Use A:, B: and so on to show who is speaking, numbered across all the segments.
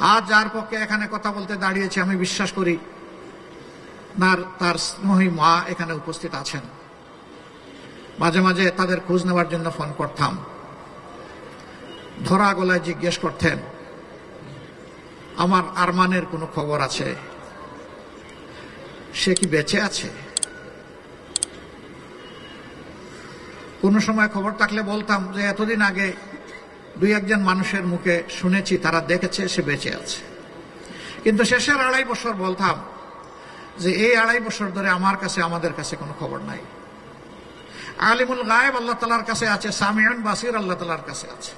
A: আজ যার পক্ষে এখানে কথা বলতে দাঁড়িয়েছে, আমি বিশ্বাস করি তার তার স্নেহী মা এখানে উপস্থিত আছেন। মাঝে মাঝে তাদের খোঁজ নেওয়ার জন্য ফোন করতাম। ধরা গলায় জিজ্ঞেস করতেন, আমার আরমানের কোনো খবর আছে? সে কি বেঁচে আছে? কোনো সময় খবর থাকলে বলতাম যে, এতদিন আগে দুই একজন মানুষের মুখে শুনেছি, তারা দেখেছে, সে বেঁচে আছে। কিন্তু শেষের আড়াই বছর বলতাম যে, এই আড়াই বছর ধরে আমার কাছে, আমাদের কাছে কোনো খবর নাই। আলিমুল গায়েব আল্লাহ তালার কাছে আছে সামিয়ান বাসির আল্লাহ তালার কাছে আছে।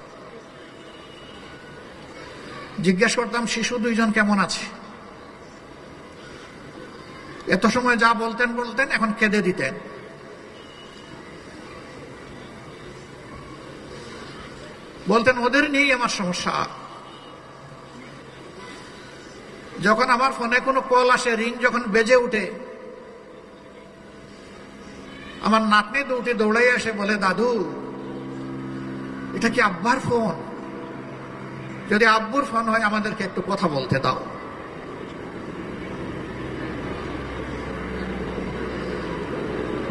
A: জিজ্ঞেস করতাম, শিশু দুইজন কেমন আছে? এত সময় যা বলতেন বলতেন, এখন কেঁদে দিতেন। বলতেন, ওদের নিয়েই আমার সমস্যা। যখন আমার ফোনে কোনো কল আসে, রিং যখন বেজে উঠে, আমার নাতনি দুটি দৌড়াই আসে, বলে, দাদু, এটা কি আব্বার ফোন? যদি আব্বুর ফোন হয়, আমাদেরকে একটু কথা বলতে দাও।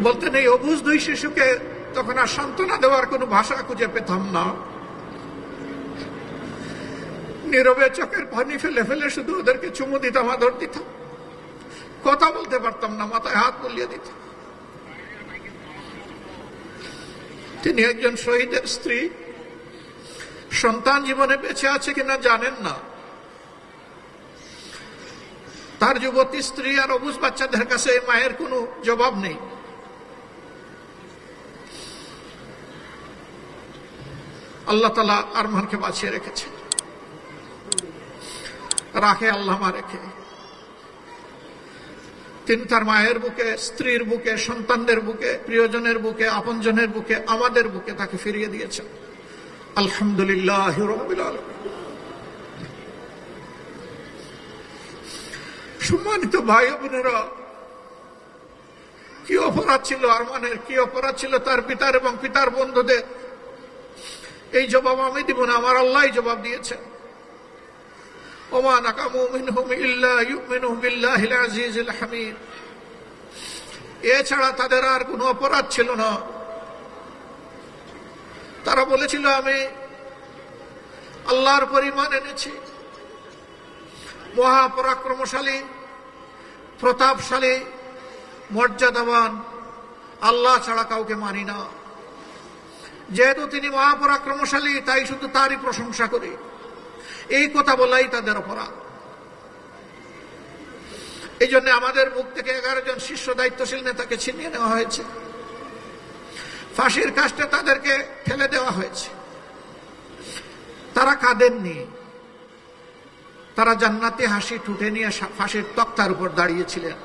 A: বলতেন, এই অবুজ দুই শিশুকে তখন আর সান্ত্বনা দেওয়ার কোনো ভাষা খুঁজে পেতাম না। নীরবে চোখের পানি ফেলে ফেলে শুধু ওদেরকে চুমু দিতাম আদর দিতাম কথা বলতে পারতাম না, মাথায় হাত বুলিয়ে দিতাম তিনি একজন শহীদের স্ত্রী। সন্তান জীবনে বেঁচে আছে কিনা জানেন না। তার যুবতী স্ত্রী আর অবুজ বাচ্চাদের কাছে মায়ের কোনো জবাব নেই। আল্লাহ তালা আরমানকে বাঁচিয়ে রেখেছে রাখে আল্লাহমা রেখে তিনি তার মায়ের বুকে, স্ত্রীর বুকে, সন্তানদের বুকে, প্রিয়জনের বুকে, আপনজনের বুকে, আমাদের বুকে তাকে ফিরিয়ে দিয়েছেন। আলহামদুলিল্লাহ সম্মানিত ভাই বোনেরা, কি অপরাধ ছিল আরমানের, কি অপরাধ ছিল তার পিতার এবং পিতার বন্ধুদের? এই জবাব আমি দিব না, আমার আল্লাহ জবাব দিয়েছেন। ওমা নাকামু মিনহুম ইল্লা ইউমিনু বিল্লাহিল আজিজিল হামিদ এছাড়া তাদের আর কোনো অপরাধ ছিল না। তারা বলেছিল, আমি আল্লাহর পরিমাণ এনেছি। মহাপরাক্রমশালী, প্রতাপশালী, মর্যাদাবান, আল্লাহ ছাড়া কাউকে মানি না। যেহেতু তিনি মহাপরাক্রমশালী, তাই শুধু তারই প্রশংসা করি। এই কথা বলাই তাদের অপরাধ। এই জন্য আমাদের মুখ থেকে এগারো জন শীর্ষ দায়িত্বশীল নেতাকে ছিনিয়ে নেওয়া হয়েছে। ফাঁসির কাজটা তাদেরকে ফেলে দেওয়া হয়েছে। তারা কাঁদেননি। তারা জান্নাতে হাসি ঠুটে নিয়ে ফাঁসির তক্তার উপর দাঁড়িয়েছিলেন।